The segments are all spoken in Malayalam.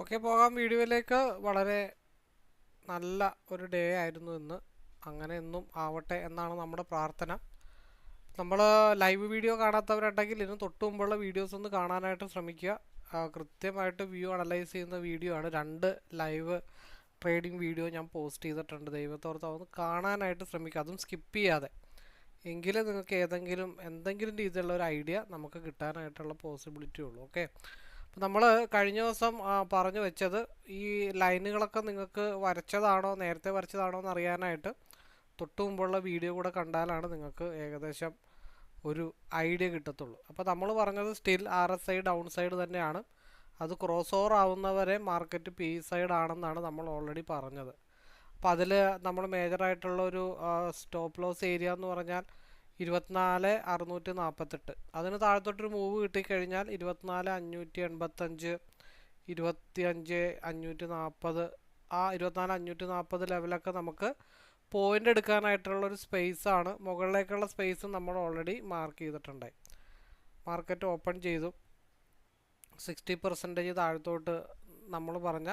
ഓക്കെ പോകാം വീഡിയോയിലേക്ക് വളരെ നല്ല ഒരു ഡേ ആയിരുന്നു ഇന്ന്. അങ്ങനെ എന്നും ആവട്ടെ എന്നാണ് നമ്മുടെ പ്രാർത്ഥന. നമ്മൾ ലൈവ് വീഡിയോ കാണാത്തവരുണ്ടെങ്കിൽ ഇതിന് തൊട്ട് മുമ്പുള്ള വീഡിയോസ് ഒന്ന് കാണാനായിട്ട് ശ്രമിക്കുക. കൃത്യമായിട്ട് വ്യൂ അനലൈസ് ചെയ്യുന്ന വീഡിയോ ആണ്. രണ്ട് ലൈവ് ട്രേഡിംഗ് വീഡിയോ ഞാൻ പോസ്റ്റ് ചെയ്തിട്ടുണ്ട്. ദൈവത്തോർത്ത് അതൊന്ന് കാണാനായിട്ട് ശ്രമിക്കുക. അതും സ്കിപ്പ് ചെയ്യാതെ. എങ്കിലും നിങ്ങൾക്ക് ഏതെങ്കിലും എന്തെങ്കിലും രീതിയിലുള്ള ഒരു ഐഡിയ നമുക്ക് കിട്ടാനായിട്ടുള്ള പോസിബിലിറ്റി ഉള്ളൂ. ഓക്കെ നമ്മൾ കഴിഞ്ഞ ദിവസം പറഞ്ഞു വെച്ചത് ഈ ലൈനുകളൊക്കെ നിങ്ങൾക്ക് വരച്ചതാണോ നേരത്തെ വരച്ചതാണോ എന്ന് അറിയാനായിട്ട് തൊട്ട് മുമ്പുള്ള വീഡിയോ കൂടെ കണ്ടാലാണ് നിങ്ങൾക്ക് ഏകദേശം ഒരു ഐഡിയ കിട്ടത്തുള്ളൂ. അപ്പോൾ നമ്മൾ പറഞ്ഞത് still R S I down side തന്നെയാണ്. അത് ക്രോസ് ഓവർ ആവുന്നവരെ മാർക്കറ്റ് പി സൈഡ് ആണെന്നാണ് നമ്മൾ ഓൾറെഡി പറഞ്ഞത്. അപ്പോൾ അതിൽ നമ്മൾ മേജറായിട്ടുള്ള ഒരു സ്റ്റോപ്പ് ലോസ് ഏരിയ എന്ന് പറഞ്ഞാൽ ഇരുപത്തിനാല് അറുന്നൂറ്റി നാൽപ്പത്തെട്ട് അതിന് താഴത്തോട്ടൊരു മൂവ് കിട്ടിക്കഴിഞ്ഞാൽ ഇരുപത്തിനാല് അഞ്ഞൂറ്റി എൺപത്തഞ്ച് ഇരുപത്തി അഞ്ച് അഞ്ഞൂറ്റി നാൽപ്പത് ആ ഇരുപത്തിനാല് അഞ്ഞൂറ്റി നാൽപ്പത് ലെവലൊക്കെ നമുക്ക് പോയിന്റ് എടുക്കാനായിട്ടുള്ളൊരു സ്പേസ് ആണ്. മുകളിലേക്കുള്ള സ്പേസ് നമ്മൾ ഓൾറെഡി മാർക്ക് ചെയ്തിട്ടുണ്ട്. മാർക്കറ്റ് ഓപ്പൺ ചെയ്തു. സിക്സ്റ്റി പെർസെന്റേജ് താഴത്തോട്ട് നമ്മൾ പറഞ്ഞ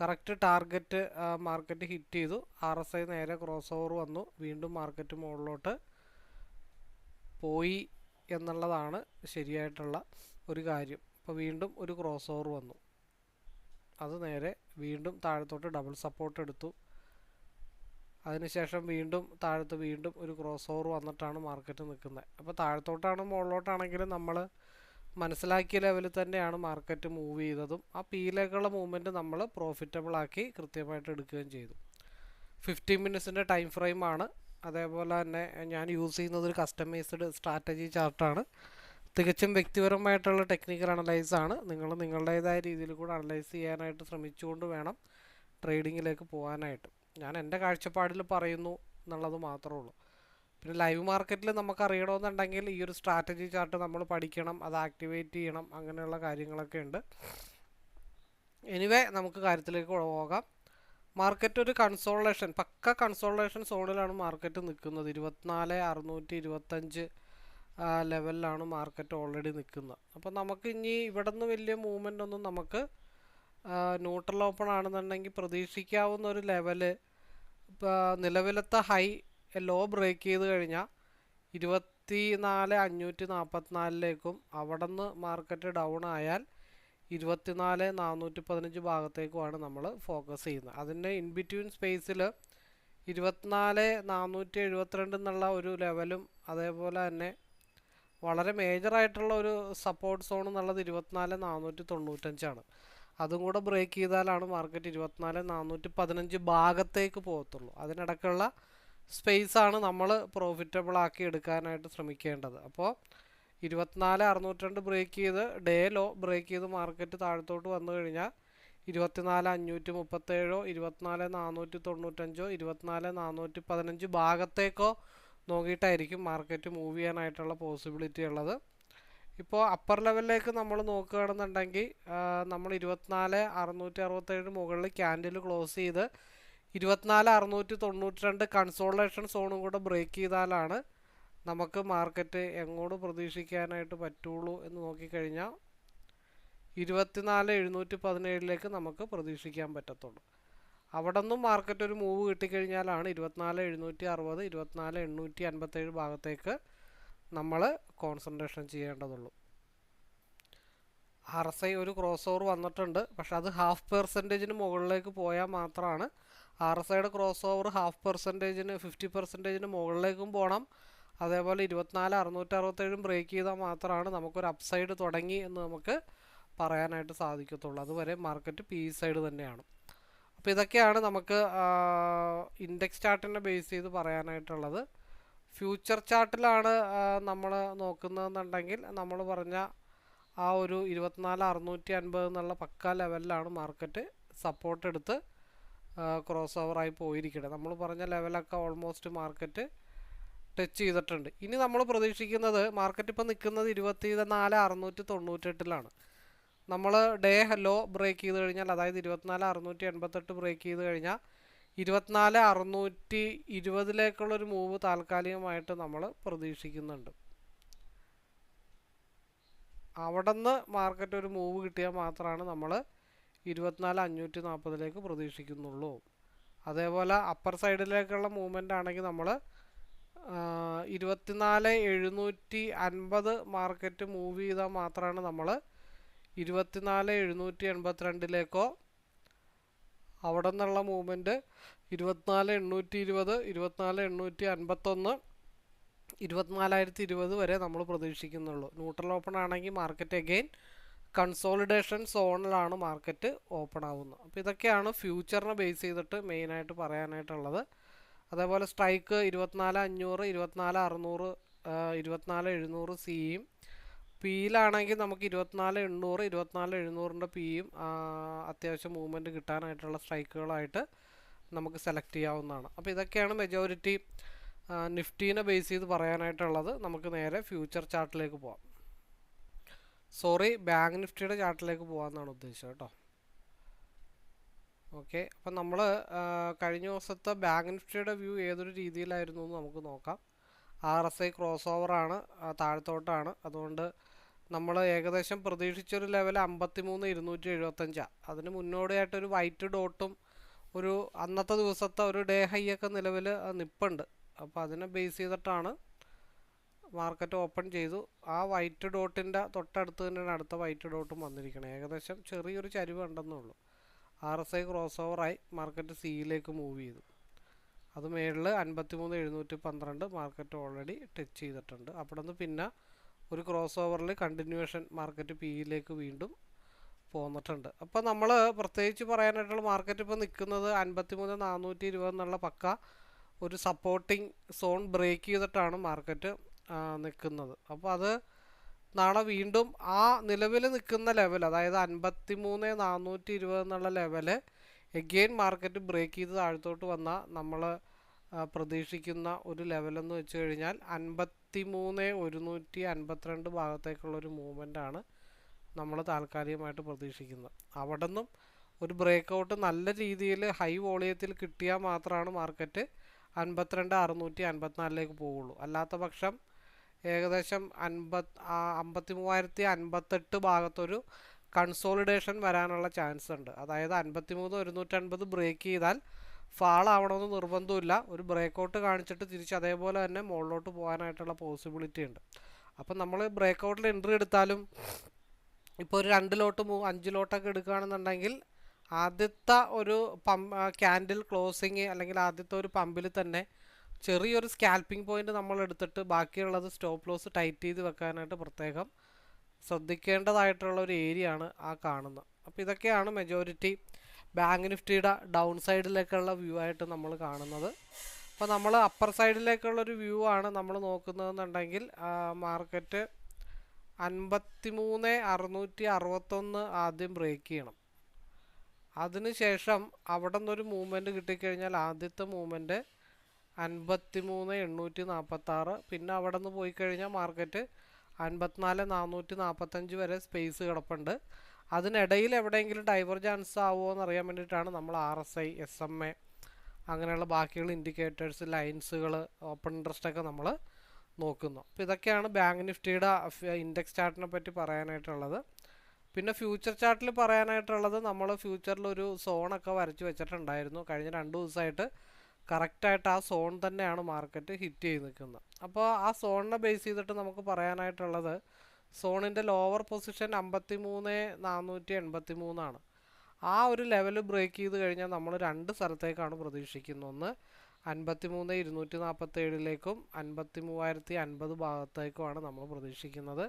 കറക്റ്റ് ടാർഗറ്റ് മാർക്കറ്റ് ഹിറ്റ് ചെയ്തു. ആർ എസ് ഐ നേരെ ക്രോസ് ഓവർ വന്നു. വീണ്ടും മാർക്കറ്റ് മുകളിലോട്ട് പോയി എന്നുള്ളതാണ് ശരിയായിട്ടുള്ള ഒരു കാര്യം. അപ്പോൾ വീണ്ടും ഒരു ക്രോസ് ഓവർ വന്നു. അത് നേരെ വീണ്ടും താഴത്തോട്ട് ഡബിൾ സപ്പോർട്ട് എടുത്തു. അതിനുശേഷം വീണ്ടും താഴത്ത് വീണ്ടും ഒരു ക്രോസ് ഓവർ വന്നിട്ടാണ് മാർക്കറ്റ് നിൽക്കുന്നത്. അപ്പോൾ താഴത്തോട്ടാണ് മുകളിലോട്ടാണെങ്കിലും നമ്മൾ മനസ്സിലാക്കിയ ലെവലിൽ തന്നെയാണ് മാർക്കറ്റ് മൂവ് ചെയ്തതും ആ പീലേക്കുള്ള മൂവ്മെന്റ് നമ്മൾ പ്രോഫിറ്റബിളാക്കി കൃത്യമായിട്ട് എടുക്കുകയും ചെയ്തു. ഫിഫ്റ്റീൻ മിനിറ്റ്സിന്റെ ടൈം ഫ്രെയിമാണ് അതേപോലെ തന്നെ ഞാൻ യൂസ് ചെയ്യുന്നത് ഒരു കസ്റ്റമൈസ്ഡ് സ്ട്രാറ്റജി ചാർട്ടാണ് തികച്ചും വ്യക്തിപരമായിട്ടുള്ള ടെക്നിക്കൽ അനലൈസ് ആണ്. നിങ്ങൾ നിങ്ങളുടേതായ രീതിയിൽ കൂടെ അനലൈസ് ചെയ്യാനായിട്ട് ശ്രമിച്ചുകൊണ്ട് വേണം ട്രേഡിങ്ങിലേക്ക് പോകാനായിട്ട്. ഞാൻ എന്റെ കാഴ്ചപ്പാടിൽ പറയുന്നു എന്നുള്ളത് മാത്രമേ ഉള്ളൂ. പിന്നെ ലൈവ് മാർക്കറ്റിൽ നമുക്ക് അറിയണമെന്നുണ്ടെങ്കിൽ ഈ ഒരു സ്ട്രാറ്റജി ചാർട്ട് നമ്മൾ പഠിക്കണം അത് ആക്ടിവേറ്റ് ചെയ്യണം അങ്ങനെയുള്ള കാര്യങ്ങളൊക്കെ ഉണ്ട്. എനിവേ നമുക്ക് കാര്യത്തിലേക്ക് പോകാം. മാർക്കറ്റ് ഒരു കൺസോളേഷൻ പക്ക കൺസോളേഷൻ സോണിലാണ് മാർക്കറ്റ് നിൽക്കുന്നത് ഇരുപത്തിനാല് അറുന്നൂറ്റി ഇരുപത്തഞ്ച് ലെവലിലാണ് മാർക്കറ്റ് ഓൾറെഡി നിൽക്കുന്നത് അപ്പോൾ നമുക്ക് ഇനി ഇവിടെ നിന്ന് വലിയ മൂവ്മെന്റ് ഒന്നും നമുക്ക് ന്യൂട്രൽ ഓപ്പൺ ആണെന്നുണ്ടെങ്കിൽ പ്രതീക്ഷിക്കാവുന്ന ഒരു ലെവൽ നിലവിലത്തെ ഹൈ ലോ ബ്രേക്ക് ചെയ്ത് കഴിഞ്ഞാൽ ഇരുപത്തി നാല് അഞ്ഞൂറ്റി നാൽപ്പത്തിനാലിലേക്കും അവിടെ നിന്ന് മാർക്കറ്റ് ഡൗൺ ആയാൽ ഇരുപത്തിനാല് നാനൂറ്റി പതിനഞ്ച് ഭാഗത്തേക്കുമാണ് നമ്മൾ ഫോക്കസ് ചെയ്യുന്നത്. അതിന്റെ ഇൻ ബിറ്റ്വീൻ സ്പേസിൽ ഇരുപത്തിനാല് നാനൂറ്റി എഴുപത്തിരണ്ട് എന്നുള്ള ഒരു ലെവലും അതേപോലെ തന്നെ വളരെ മേജറായിട്ടുള്ള ഒരു സപ്പോർട്ട് സോൺ എന്നുള്ളത് ഇരുപത്തിനാല് നാനൂറ്റി തൊണ്ണൂറ്റഞ്ചാണ് അതും കൂടെ ബ്രേക്ക് ചെയ്താലാണ് മാർക്കറ്റ് ഇരുപത്തിനാല് നാനൂറ്റി പതിനഞ്ച് ഭാഗത്തേക്ക് പോകത്തുള്ളൂ. അതിനിടയ്ക്കുള്ള സ്പേസാണ് നമ്മൾ പ്രോഫിറ്റബിൾ ആക്കി എടുക്കാനായിട്ട് ശ്രമിക്കേണ്ടത്. അപ്പോൾ ഇരുപത്തിനാല് അറുന്നൂറ്റി ബ്രേക്ക് ചെയ്ത് ഡേ ലോ ബ്രേക്ക് ചെയ്ത് മാർക്കറ്റ് താഴത്തോട്ട് വന്നു കഴിഞ്ഞാൽ ഇരുപത്തിനാല് അഞ്ഞൂറ്റി മുപ്പത്തേഴോ ഇരുപത്തിനാല് നാനൂറ്റി തൊണ്ണൂറ്റഞ്ചോ ഇരുപത്തിനാല് നാനൂറ്റി പതിനഞ്ച് ഭാഗത്തേക്കോ നോക്കിയിട്ടായിരിക്കും മാർക്കറ്റ് മൂവ് ചെയ്യാനായിട്ടുള്ള പോസിബിലിറ്റി ഉള്ളത്. ഇപ്പോൾ അപ്പർ ലെവലിലേക്ക് നമ്മൾ നോക്കുകയാണെന്നുണ്ടെങ്കിൽ നമ്മൾ ഇരുപത്തിനാല് അറുന്നൂറ്റി അറുപത്തേഴ് മുകളിൽ ക്യാൻഡിൽ ക്ലോസ് ചെയ്ത് ഇരുപത്തിനാല് അറുന്നൂറ്റി തൊണ്ണൂറ്റി രണ്ട് കൺസോളേഷൻ സോണും കൂടെ ബ്രേക്ക് ചെയ്താലാണ് നമുക്ക് മാർക്കറ്റ് എങ്ങോട്ട് പ്രതീക്ഷിക്കാനായിട്ട് പറ്റുള്ളൂ എന്ന് നോക്കിക്കഴിഞ്ഞാൽ ഇരുപത്തിനാല് എഴുന്നൂറ്റി പതിനേഴിലേക്ക് നമുക്ക് പ്രതീക്ഷിക്കാൻ പറ്റത്തുള്ളൂ. അവിടെ നിന്നും മാർക്കറ്റ് ഒരു മൂവ് കിട്ടിക്കഴിഞ്ഞാലാണ് ഇരുപത്തിനാല് എഴുന്നൂറ്റി അറുപത് ഇരുപത്തിനാല് എണ്ണൂറ്റി അൻപത്തേഴ് ഭാഗത്തേക്ക് നമ്മൾ കോൺസെൻട്രേഷൻ ചെയ്യേണ്ടതുള്ളൂ. ആർ എസ് ഐ ഒരു ക്രോസ് ഓവർ വന്നിട്ടുണ്ട്. പക്ഷെ അത് ഹാഫ് പെർസെന്റേജിന് മുകളിലേക്ക് പോയാൽ മാത്രമാണ് ആർ എസ് ഐയുടെ ക്രോസ് ഓവർ ഹാഫ് പെർസെന്റേജിന് ഫിഫ്റ്റി പെർസെന്റേജിന് മുകളിലേക്കും പോകണം അതേപോലെ ഇരുപത്തിനാല് അറുന്നൂറ്റി അറുപത്തേഴും ബ്രേക്ക് ചെയ്താൽ മാത്രമാണ് നമുക്കൊരു അപ്സൈഡ് തുടങ്ങി എന്ന് നമുക്ക് പറയാനായിട്ട് സാധിക്കത്തുള്ളൂ. അതുവരെ മാർക്കറ്റ് പി സൈഡ് തന്നെയാണ്. അപ്പോൾ ഇതൊക്കെയാണ് നമുക്ക് ഇൻഡെക്സ് ചാർട്ടിനെ ബേസ് ചെയ്ത് പറയാനായിട്ടുള്ളത്. ഫ്യൂച്ചർ ചാർട്ടിലാണ് നമ്മൾ നോക്കുന്നതെന്നുണ്ടെങ്കിൽ നമ്മൾ പറഞ്ഞ ആ ഒരു ഇരുപത്തിനാല് അറുന്നൂറ്റി അൻപത് എന്നുള്ള പക്ക ലെവലിലാണ് മാർക്കറ്റ് സപ്പോർട്ട് എടുത്ത് ക്രോസ് ഓവറായി പോയിരിക്കുന്നത് നമ്മൾ പറഞ്ഞ ലെവലൊക്കെ ഓൾമോസ്റ്റ് മാർക്കറ്റ് ടച്ച് ചെയ്തിട്ടുണ്ട്. ഇനി നമ്മൾ പ്രതീക്ഷിക്കുന്നത് മാർക്കറ്റ് ഇപ്പോൾ നിൽക്കുന്നത് ഇരുപത്തി നാല് അറുന്നൂറ്റി തൊണ്ണൂറ്റെട്ടിലാണ്. നമ്മൾ ഡേ ലോ ബ്രേക്ക് ചെയ്ത് കഴിഞ്ഞാൽ അതായത് ഇരുപത്തിനാല് അറുന്നൂറ്റി എൺപത്തെട്ട് ബ്രേക്ക് ചെയ്ത് കഴിഞ്ഞാൽ ഇരുപത്തിനാല് അറുന്നൂറ്റി ഇരുപതിലേക്കുള്ളൊരു മൂവ് താൽക്കാലികമായിട്ട് നമ്മൾ പ്രതീക്ഷിക്കുന്നുണ്ട്. അവിടെ നിന്ന് മാർക്കറ്റ് ഒരു മൂവ് കിട്ടിയാൽ മാത്രമാണ് നമ്മൾ ഇരുപത്തിനാല് അഞ്ഞൂറ്റി നാൽപ്പതിലേക്ക് പ്രതീക്ഷിക്കുന്നുള്ളൂ. അതേപോലെ അപ്പർ സൈഡിലേക്കുള്ള മൂവ്മെന്റ് ആണെങ്കിൽ നമ്മൾ ഇരുപത്തിനാല് എഴുന്നൂറ്റി അൻപത് മാർക്കറ്റ് മൂവ് ചെയ്താൽ മാത്രമാണ് നമ്മൾ ഇരുപത്തിനാല് എഴുന്നൂറ്റി എൺപത്തിരണ്ടിലേക്കോ അവിടെ നിന്നുള്ള മൂവ്മെന്റ് ഇരുപത്തിനാല് എണ്ണൂറ്റി ഇരുപത് ഇരുപത്തിനാല് എണ്ണൂറ്റി അൻപത്തൊന്ന് ഇരുപത്തിനാലായിരത്തി ഇരുപത് വരെ നമ്മൾ പ്രതീക്ഷിക്കുന്നുള്ളൂ. ന്യൂട്രൽ ഓപ്പൺ ആണെങ്കിൽ മാർക്കറ്റ് അഗെയിൻ കൺസോളിഡേഷൻ സോണിലാണ് മാർക്കറ്റ് ഓപ്പൺ ആവുന്നത്. അപ്പോൾ ഇതൊക്കെയാണ് ഫ്യൂച്ചറിനെ ബേസ് ചെയ്തിട്ട് മെയിനായിട്ട് പറയാനായിട്ടുള്ളത്. അതേപോലെ സ്ട്രൈക്ക് ഇരുപത്തിനാല് അഞ്ഞൂറ് ഇരുപത്തിനാല് അറുന്നൂറ് ഇരുപത്തിനാല് എഴുന്നൂറ് സിയും പിയിലാണെങ്കിൽ നമുക്ക് ഇരുപത്തിനാല് എണ്ണൂറ് ഇരുപത്തിനാല് എഴുന്നൂറിന്റെ പിയും അത്യാവശ്യം മൂവ്മെന്റ് കിട്ടാനായിട്ടുള്ള സ്ട്രൈക്കുകളായിട്ട് നമുക്ക് സെലക്ട് ചെയ്യാവുന്നതാണ്. അപ്പോൾ ഇതൊക്കെയാണ് മെജോറിറ്റി നിഫ്റ്റീനെ ബേസ് ചെയ്ത് പറയാനായിട്ടുള്ളത്. നമുക്ക് നേരെ ഫ്യൂച്ചർ ചാർട്ടിലേക്ക് പോവാം. സോറി ബാങ്ക് നിഫ്റ്റിയുടെ ചാർട്ടിലേക്ക് പോകാമെന്നാണ് ഉദ്ദേശിച്ചത് കേട്ടോ. ഓക്കെ. അപ്പം നമ്മൾ കഴിഞ്ഞ ദിവസത്തെ ബാങ്ക് നിഫ്റ്റിയുടെ വ്യൂ ഏതൊരു രീതിയിലായിരുന്നു എന്ന് നമുക്ക് നോക്കാം. ആർ എസ് ഐ ക്രോസ് ഓവറാണ് താഴത്തോട്ടാണ്. അതുകൊണ്ട് നമ്മൾ ഏകദേശം പ്രതീക്ഷിച്ചൊരു ലെവൽ അമ്പത്തി മൂന്ന് ഇരുന്നൂറ്റി എഴുപത്തഞ്ചാണ് അതിന് മുന്നോടിയായിട്ടൊരു വൈറ്റ് ഡോട്ടും ഒരു അന്നത്തെ ദിവസത്തെ ഒരു ഡേ ഹൈ ഒക്കെ നിലവിൽ നിപ്പുണ്ട്. അപ്പോൾ അതിനെ ബേസ് ചെയ്തിട്ടാണ് മാർക്കറ്റ് ഓപ്പൺ ചെയ്തു. ആ വൈറ്റ് ഡോട്ടിന്റെ തൊട്ടടുത്ത് തന്നെയാണ് അടുത്ത വൈറ്റ് ഡോട്ടും വന്നിരിക്കുന്നത് ഏകദേശം ചെറിയൊരു ചരിവ് ഉണ്ടെന്നേ ഉള്ളൂ. ആർ എസ് ഐ ക്രോസ് ഓവറായി മാർക്കറ്റ് സിയിലേക്ക് മൂവ് ചെയ്തു. അത് മേളിൽ അൻപത്തി മൂന്ന് എഴുന്നൂറ്റി പന്ത്രണ്ട് മാർക്കറ്റ് ഓൾറെഡി ടച്ച് ചെയ്തിട്ടുണ്ട്. അവിടെ നിന്ന് പിന്നെ ഒരു ക്രോസ് ഓവറിൽ കണ്ടിന്യൂവേഷൻ മാർക്കറ്റ് പിയിലേക്ക് വീണ്ടും പോന്നിട്ടുണ്ട്. അപ്പോൾ നമ്മൾ പ്രത്യേകിച്ച് പറയാനായിട്ടുള്ള മാർക്കറ്റ് ഇപ്പോൾ നിൽക്കുന്നത് അൻപത്തി മൂന്ന് നാനൂറ്റി ഇരുപത് എന്നുള്ള പക്ക ഒരു സപ്പോർട്ടിങ് സോൺ ബ്രേക്ക് ചെയ്തിട്ടാണ് മാർക്കറ്റ് നിൽക്കുന്നത് അപ്പോൾ അത് നാളെ വീണ്ടും ആ നിലവിൽ നിൽക്കുന്ന ലെവൽ അതായത് അൻപത്തി മൂന്ന് നാനൂറ്റി ഇരുപത് എന്നുള്ള ലെവൽ എഗെയിൻ മാർക്കറ്റ് ബ്രേക്ക് ചെയ്ത് താഴത്തോട്ട് വന്നാൽ നമ്മൾ പ്രതീക്ഷിക്കുന്ന ഒരു ലെവലെന്ന് വെച്ച് കഴിഞ്ഞാൽ അൻപത്തി മൂന്ന് ഒരുന്നൂറ്റി അൻപത്തിരണ്ട് ഭാഗത്തേക്കുള്ളൊരു മൂവ്മെന്റാണ് നമ്മൾ താൽക്കാലികമായിട്ട് പ്രതീക്ഷിക്കുന്നത്. അവിടെ നിന്നും ഒരു ബ്രേക്ക് ഔട്ട് നല്ല രീതിയിൽ ഹൈ വോളിയത്തിൽ കിട്ടിയാൽ മാത്രമാണ് മാർക്കറ്റ് അൻപത്തിരണ്ട് അറുന്നൂറ്റി അൻപത്തിനാലിലേക്ക് പോവുള്ളൂ. അല്ലാത്ത പക്ഷം ഏകദേശം അൻപത് അമ്പത്തി മൂവായിരത്തി അൻപത്തെട്ട് ഭാഗത്തൊരു കൺസോളിഡേഷൻ വരാനുള്ള ചാൻസ് ഉണ്ട്. അതായത് അൻപത്തി മൂന്ന് ഒരുന്നൂറ്റൻപത് ബ്രേക്ക് ചെയ്താൽ ഫാൾ ആവണമെന്ന് നിർബന്ധമില്ല ഒരു ബ്രേക്ക് ഔട്ട് കാണിച്ചിട്ട് തിരിച്ച് അതേപോലെ തന്നെ മുകളിലോട്ട് പോകാനായിട്ടുള്ള പോസിബിലിറ്റി ഉണ്ട്. അപ്പം നമ്മൾ ബ്രേക്ക് ഔട്ടിൽ എൻട്രി എടുത്താലും ഇപ്പോൾ ഒരു രണ്ട് ലോട്ട് മൂ അഞ്ച് ലോട്ടൊക്കെ എടുക്കുകയാണെന്നുണ്ടെങ്കിൽ ആദ്യത്തെ ഒരു പമ്പ് ക്യാൻഡിൽ ക്ലോസിങ് അല്ലെങ്കിൽ ആദ്യത്തെ ഒരു പമ്പിൽ തന്നെ ചെറിയൊരു സ്കാൽപ്പിംഗ് പോയിന്റ് നമ്മൾ എടുത്തിട്ട് ബാക്കിയുള്ളത് സ്റ്റോപ്പ് ലോസ് ടൈറ്റ് ചെയ്ത് വെക്കാനായിട്ട് പ്രത്യേകം ശ്രദ്ധിക്കേണ്ടതായിട്ടുള്ള ഒരു ഏരിയ ആണ് ആ കാണുന്നത്. അപ്പോൾ ഇതൊക്കെയാണ് മെജോറിറ്റി ബാങ്ക് നിഫ്റ്റിയുടെ ഡൗൺ സൈഡിലേക്കുള്ള വ്യൂ ആയിട്ട് നമ്മൾ കാണുന്നത്. അപ്പോൾ നമ്മൾ അപ്പർ സൈഡിലേക്കുള്ള ഒരു വ്യൂ ആണ് നമ്മൾ നോക്കുന്നതെന്നുണ്ടെങ്കിൽ മാർക്കറ്റ് അൻപത്തി മൂന്ന് അറുന്നൂറ്റി അറുപത്തൊന്ന് ആദ്യം ബ്രേക്ക് ചെയ്യണം. അതിനുശേഷം അവിടെ നിന്നൊരു മൂവ്മെന്റ് കിട്ടിക്കഴിഞ്ഞാൽ ആദ്യത്തെ മൂവ്മെന്റ് അൻപത്തി മൂന്ന് എണ്ണൂറ്റി നാൽപ്പത്താറ് പിന്നെ അവിടെ നിന്ന് പോയി കഴിഞ്ഞാൽ മാർക്കറ്റ് അൻപത്തിനാല് നാനൂറ്റി നാൽപ്പത്തഞ്ച് വരെ സ്പേസ് കിടപ്പുണ്ട്. അതിനിടയിൽ എവിടെയെങ്കിലും ഡൈവർജൻസ് ആവുമോ എന്ന് അറിയാൻ വേണ്ടിയിട്ടാണ് നമ്മൾ R S I S M A അങ്ങനെയുള്ള ബാക്കിയുള്ള ഇൻഡിക്കേറ്റേഴ്സ് ലൈൻസുകൾ ഓപ്പൺ ഇൻട്രസ്റ്റ് ഒക്കെ നമ്മൾ നോക്കുന്നു. അപ്പോൾ ഇതൊക്കെയാണ് ബാങ്ക് നിഫ്റ്റിയുടെ ഇൻഡെക്സ് ചാർട്ടിനെ പറ്റി പറയാനായിട്ടുള്ളത്. പിന്നെ ഫ്യൂച്ചർ ചാർട്ടിൽ പറയാനായിട്ടുള്ളത് നമ്മൾ ഫ്യൂച്ചറിൽ ഒരു സോണൊക്കെ വരച്ച് വെച്ചിട്ടുണ്ടായിരുന്നു. കഴിഞ്ഞ രണ്ട് ദിവസമായിട്ട് കറക്റ്റായിട്ട് ആ സോൺ തന്നെയാണ് മാർക്കറ്റ് ഹിറ്റ് ചെയ്ത് നിൽക്കുന്നത്. അപ്പോൾ ആ സോണിനെ ബേസ് ചെയ്തിട്ട് നമുക്ക് പറയാനായിട്ടുള്ളത് സോണിന്റെ ലോവർ പൊസിഷൻ അമ്പത്തി മൂന്ന് നാനൂറ്റി എൺപത്തി മൂന്നാണ് ആ ഒരു ലെവൽ ബ്രേക്ക് ചെയ്ത് കഴിഞ്ഞാൽ നമ്മൾ രണ്ട് സ്ഥലത്തേക്കാണ് പ്രതീക്ഷിക്കുന്നത്. ഒന്ന് അൻപത്തി മൂന്ന് ഇരുന്നൂറ്റി നാൽപ്പത്തി ഏഴിലേക്കും അൻപത്തി മൂവായിരത്തി അൻപത് ഭാഗത്തേക്കുമാണ് നമ്മൾ പ്രതീക്ഷിക്കുന്നത്.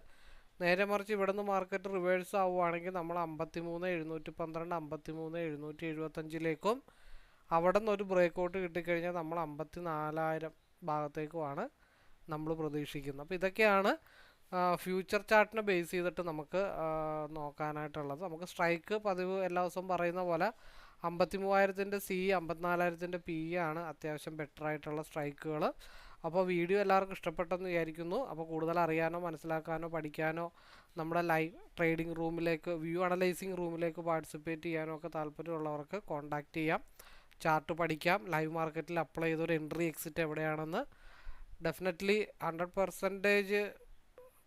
നേരെ മറിച്ച് ഇവിടുന്ന് മാർക്കറ്റ് റിവേഴ്സ് ആവുകയാണെങ്കിൽ നമ്മൾ അമ്പത്തി മൂന്ന് എഴുന്നൂറ്റി പന്ത്രണ്ട് അമ്പത്തി മൂന്ന് എഴുന്നൂറ്റി എഴുപത്തഞ്ചിലേക്കും അവിടെ നിന്ന് ഒരു ബ്രേക്ക് ഔട്ട് കിട്ടിക്കഴിഞ്ഞാൽ നമ്മൾ അമ്പത്തി നാലായിരം ഭാഗത്തേക്കുമാണ് നമ്മൾ പ്രതീക്ഷിക്കുന്നത്. അപ്പോൾ ഇതൊക്കെയാണ് ഫ്യൂച്ചർ ചാർട്ടിനെ ബേസ് ചെയ്തിട്ട് നമുക്ക് നോക്കാനായിട്ടുള്ളത്. നമുക്ക് സ്ട്രൈക്ക് പതിവ് എല്ലാ ദിവസവും പറയുന്ന പോലെ അമ്പത്തി മൂവായിരത്തിന്റെ സി അമ്പത്തിനാലായിരത്തിന്റെ പി ആണ് അത്യാവശ്യം ബെറ്റർ ആയിട്ടുള്ള സ്ട്രൈക്കുകൾ അപ്പോൾ വീഡിയോ എല്ലാവർക്കും ഇഷ്ടപ്പെട്ടെന്ന് വിചാരിക്കുന്നു. അപ്പോൾ കൂടുതൽ അറിയാനോ മനസ്സിലാക്കാനോ പഠിക്കാനോ നമ്മുടെ ലൈവ് ട്രേഡിംഗ് റൂമിലേക്ക് വ്യൂ അനലൈസിങ് റൂമിലേക്ക് പാർട്ടിസിപ്പേറ്റ് ചെയ്യാനോ ഒക്കെ താല്പര്യമുള്ളവർക്ക് കോൺടാക്റ്റ് ചെയ്യാം. ചാർട്ട് പഠിക്കാം. ലൈവ് മാർക്കറ്റിൽ അപ്ലൈ ചെയ്തൊരു എൻട്രി എക്സിറ്റ് എവിടെയാണെന്ന്. ഡെഫിനറ്റ്ലി ഹൺഡ്രഡ് പെർസെന്റേജ്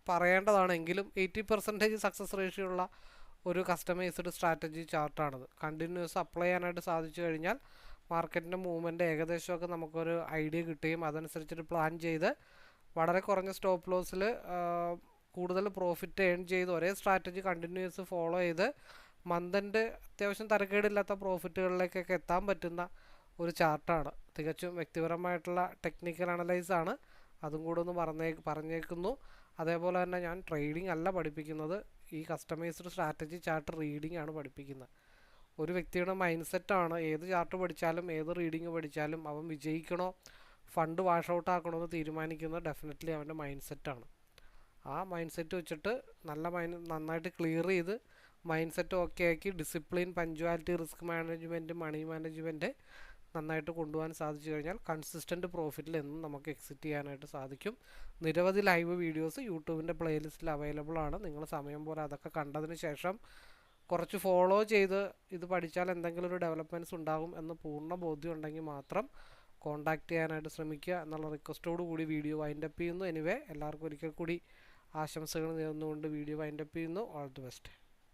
പറയേണ്ടതാണെങ്കിലും എയ്റ്റി പെർസെന്റേജ് സക്സസ് റേഷ്യോ ഉള്ള ഒരു കസ്റ്റമൈസ്ഡ് സ്ട്രാറ്റജി ചാർട്ടാണത് കണ്ടിന്യൂസ് അപ്ലൈ ചെയ്യാനായിട്ട് സാധിച്ചു കഴിഞ്ഞാൽ മാർക്കറ്റിന്റെ മൂവ്മെന്റ് ഏകദേശമൊക്കെ നമുക്കൊരു ഐഡിയ കിട്ടുകയും അതനുസരിച്ചിട്ട് പ്ലാൻ ചെയ്ത് വളരെ കുറഞ്ഞ സ്റ്റോപ്പ് ലോസിൽ കൂടുതൽ പ്രോഫിറ്റ് ഏൺ ചെയ്ത് ഒരേ സ്ട്രാറ്റജി കണ്ടിന്യൂസ് ഫോളോ ചെയ്ത് മന്തിന്റെ അത്യാവശ്യം തരക്കേടില്ലാത്ത പ്രോഫിറ്റുകളിലേക്കൊക്കെ എത്താൻ പറ്റുന്ന ഒരു ചാർട്ടാണ്. തികച്ചും വ്യക്തിപരമായിട്ടുള്ള ടെക്നിക്കൽ അനലൈസ് ആണ്. അതും കൂടെ ഒന്ന് പറഞ്ഞേ പറഞ്ഞേക്കുന്നു. അതേപോലെ തന്നെ ഞാൻ ട്രേഡിംഗ് അല്ല പഠിപ്പിക്കുന്നത്. ഈ കസ്റ്റമൈസ്ഡ് സ്ട്രാറ്റജി ചാർട്ട് റീഡിംഗ് ആണ് പഠിപ്പിക്കുന്നത്. ഒരു വ്യക്തിയുടെ മൈൻഡ് സെറ്റാണ് ഏത് ചാർട്ട് പഠിച്ചാലും ഏത് റീഡിങ് പഠിച്ചാലും അവൻ വിജയിക്കണോ ഫണ്ട് വാഷ് ഔട്ട് ആക്കണോ എന്ന് തീരുമാനിക്കുന്നത് ഡെഫിനറ്റ്ലി അവന്റെ മൈൻഡ് സെറ്റാണ് ആ മൈൻഡ് സെറ്റ് വെച്ചിട്ട് നല്ല മൈൻഡ് നന്നായിട്ട് ക്ലിയർ ചെയ്ത് മൈൻഡ് സെറ്റ് ഓക്കെ ആക്കി discipline punctuality risk management money management നന്നായിട്ട് കൊണ്ടുപോകാൻ സാധിച്ചു കഴിഞ്ഞാൽ കൺസിസ്റ്റന്റ് പ്രോഫിറ്റിൽ എന്നും നമുക്ക് എക്സിറ്റ് ചെയ്യാനായിട്ട് സാധിക്കും. നിരവധി ലൈവ് വീഡിയോസ് യൂട്യൂബിന്റെ പ്ലേലിസ്റ്റിൽ അവൈലബിൾ ആണ്. നിങ്ങൾ സമയം പോലെ അതൊക്കെ കണ്ടതിന് ശേഷം കുറച്ച് ഫോളോ ചെയ്ത് ഇത് പഠിച്ചാൽ എന്തെങ്കിലും ഒരു ഡെവലപ്മെന്റ്സ് ഉണ്ടാകും എന്ന് പൂർണ ബോധ്യം ഉണ്ടെങ്കിൽ മാത്രം കോൺടാക്റ്റ് ചെയ്യാനായിട്ട് ശ്രമിക്കുക എന്നുള്ള റിക്വസ്റ്റോട് കൂടി വീഡിയോ വൈൻഡപ്പ് ചെയ്യുന്നു. എനിവേ എല്ലാവർക്കും ഒരിക്കൽ കൂടി ആശംസകൾ നേർന്നുകൊണ്ട് വീഡിയോ വൈൻഡപ്പ് ചെയ്യുന്നു. All the best